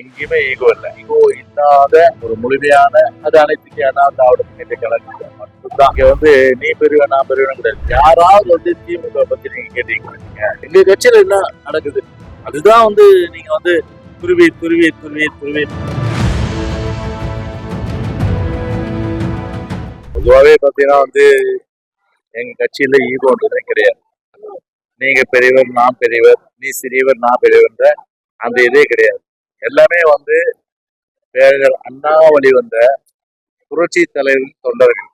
எங்கேயுமே ஈகோ இல்லை. ஈகோ இல்லாத ஒரு முழுமையான அது அனைத்துக்கு ஏதாவது திராவிட முன்னேற்ற கழகம் மட்டும்தான். இங்க வந்து நீ பெரியவன் நான் பெரியவன் கிடையாது. யாராவது வந்து திமுக பத்தி நீங்க கேட்டீங்க எங்க கட்சியில என்ன நடக்குது? அதுதான் வந்து நீங்க வந்து துருவி துருவி துருவி துருவி பொதுவாகவே பார்த்தீங்கன்னா வந்து எங்க கட்சியில ஈகோன்றதே கிடையாது. நீங்க பெரியவர் நான் பெரியவர் நீ சிறியவர் நான் பெரியவர்ன்ற அந்த இதே கிடையாது. எல்லாமே வந்து பேரர் அண்ணா வழி வந்த புரட்சி தலைவரின் தொண்டர்கள்.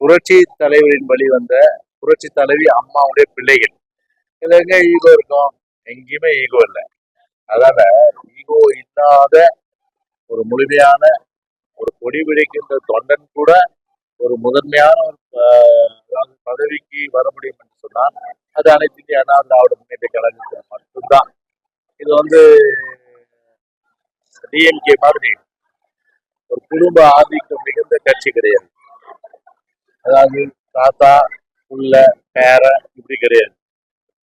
புரட்சி தலைவரின் வழி வந்த புரட்சி தலைவி அம்மாவுடைய பிள்ளைகள். இதுல எங்க ஈகோ இருக்கும்? எங்கேயுமே ஈகோ இல்லை. அதனால ஈகோ இல்லாத ஒரு முழுமையான ஒரு கொடி பிடிக்கின்ற தொண்டன் கூட ஒரு முதன்மையான ஒரு பதவிக்கு வர முடியும் என்று சொன்னால் அது அனைத்து இந்திய அண்ணா திராவிட முன்னேற்ற கழகத்தில் மட்டும்தான். இது வந்து டிஎம்கே மாதிரி ஒரு குடும்ப ஆதிக்கம் மிகுந்த கட்சி கிடையாது. அதாவது தாத்தா உள்ள பேர இப்படி கிடையாது.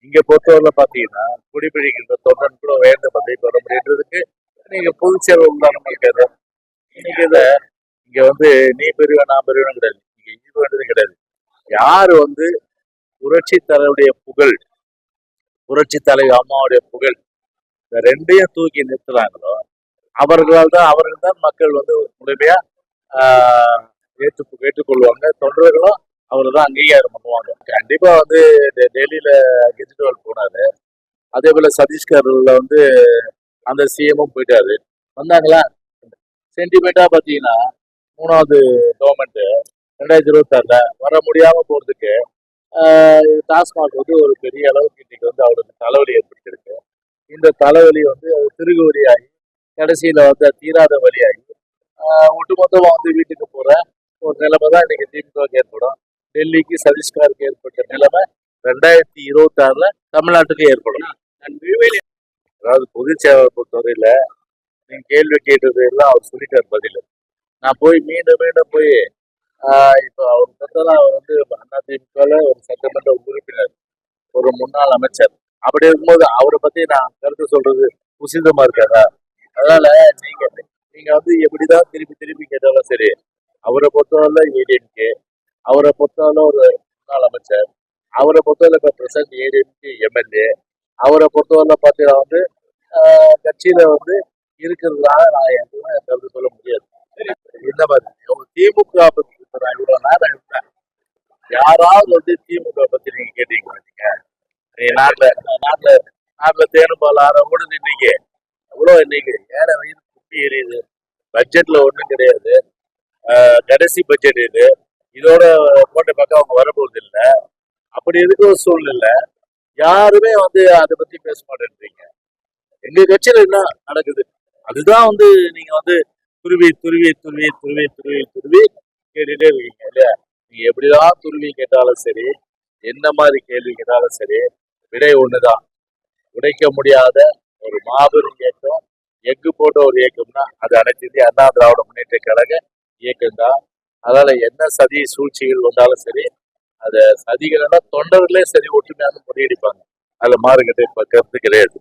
இங்க பொறுத்தவரை பாத்தீங்கன்னா குடிபிடிக்கின்ற தொண்டன் கூட வேண்டும் பதவி பெற முடியுன்றதுக்கு நீங்க புதுச்சேர் சேவை உதாரணம் இருக்காது இன்னைக்கு இத இங்க வந்து நீ பெரியவன் நான் பெரியவனும் கிடையாது. இங்க இது கிடையாது. யாரு வந்து புரட்சி தலைவருடைய புகழ் புரட்சி தலைவி அம்மாவுடைய புகழ் இந்த ரெண்டையும் தூக்கி நிறுத்துறாங்களோ அவர்களால் தான் அவர்கள் தான் மக்கள் வந்து முழுமையா ஏற்று ஏற்றுக்கொள்வாங்க. தொண்டர்களும் அவரை தான் அங்கீகாரம் பண்ணுவாங்க. கண்டிப்பா வந்து டெ- டெல்லியில கெஜ்ரிவால் போனாரு. அதே போல சதீஷ்கர்ல வந்து அந்த சிஎம்மும் போயிட்டாரு. வந்தாங்களா? சென்டிமெண்டா பாத்தீங்கன்னா மூணாவது கவர்மெண்ட் ரெண்டாயிரத்தி இருபத்தாறுல வர முடியாம போறதுக்கு டாஸ்மாக் வந்து ஒரு பெரிய அளவுக்கு இன்னைக்கு வந்து அவருக்கு தலைவலி ஏற்படுத்திருக்கு இந்த தலைவலி வந்து திருகுவலி ஆகி கடைசியில் வந்து தீராத வழியாகி ஒட்டுமொத்தமாக வந்து வீட்டுக்கு போகிற ஒரு நிலைமை தான் இன்னைக்கு திமுக ஏற்படும். டெல்லிக்கு சதீஷ்காருக்கு ஏற்பட்ட நிலைமை ரெண்டாயிரத்தி இருபத்தி ஆறில் தமிழ்நாட்டுக்கு ஏற்படும். அதாவது பொது சேவை பொறுத்தவரையில் நீங்கள் கேள்வி கேட்டது எல்லாம் அவர் சொல்லிட்டார் பதில். நான் போய் மீண்டும் மீண்டும் போய் இப்போ அவர் பார்த்தா வந்து திமுகவில் ஒரு சட்டமன்ற உறுப்பினர் ஒரு முன்னாள் அமைச்சர். அப்படி இருக்கும்போது அவரை பற்றி நான் கருத்து சொல்றது உசிதமாக இருக்காதா? அதனால நீங்க நீங்க வந்து எப்படிதான் திருப்பி திருப்பி கேட்டாலும் சரி அவரை பொறுத்தவரை ஏடிஎம்கே அவரை பொறுத்தவரை ஒரு முன்னாள் அமைச்சர் அவரை பொறுத்தவரை இப்போ பிரசன்ட் ஏடிஎம்கே எம்எல்ஏ அவரை பொறுத்தவரை பார்த்தீங்கன்னா வந்து கட்சியில வந்து இருக்கிறதா நான் எதுவும் கருத்து சொல்ல முடியாது. இந்த மாதிரி அவங்க திமுக பத்தி நான் இவ்வளவு நேரம் இருந்தேன். யாராவது வந்து திமுக பத்தி நீங்க கேட்டீங்களா நீங்க? நாட்டுல நாட்டுல நாட்டுல தேனும் பால் கூட இன்னைக்கு அவ்வளோ இன்னைக்கு ஏழை வயது குப்பி எரியுது. பட்ஜெட்ல ஒன்றும் கிடையாது. கடைசி பட்ஜெட் இது. இதோட போட்ட பக்கம் அவங்க வரப்போறது இல்லை. அப்படி இருக்கிற சூழ்நிலை. யாருமே வந்து அதை பத்தி பேச மாட்டேன்றீங்க. எங்க கட்சியில என்ன நடக்குது? அதுதான் வந்து நீங்க வந்து துருவி துருவி துருவி துருவி துருவி துருவி கேட்டுட்டே இருக்கீங்க இல்லையா? நீங்க எப்படிதான் துருவி கேட்டாலும் சரி என்ன மாதிரி கேள்வி கேட்டாலும் சரி விடை ஒண்ணுதான். உடைக்க முடியாத ஒரு மாபெரும் இயக்கம் எஃகு போட்ட ஒரு இயக்கம்னா அது அனைத்து அண்ணா திராவிட முன்னேற்ற கழக இயக்கம் தான். அதனால என்ன சதி சூழ்ச்சிகள் வந்தாலும் சரி அத சதிகள் தொண்டர்களே சரி ஒற்றுமையான முறியடிப்பாங்க. அதுல மாறுகிட்ட கருத்து கிடையாது.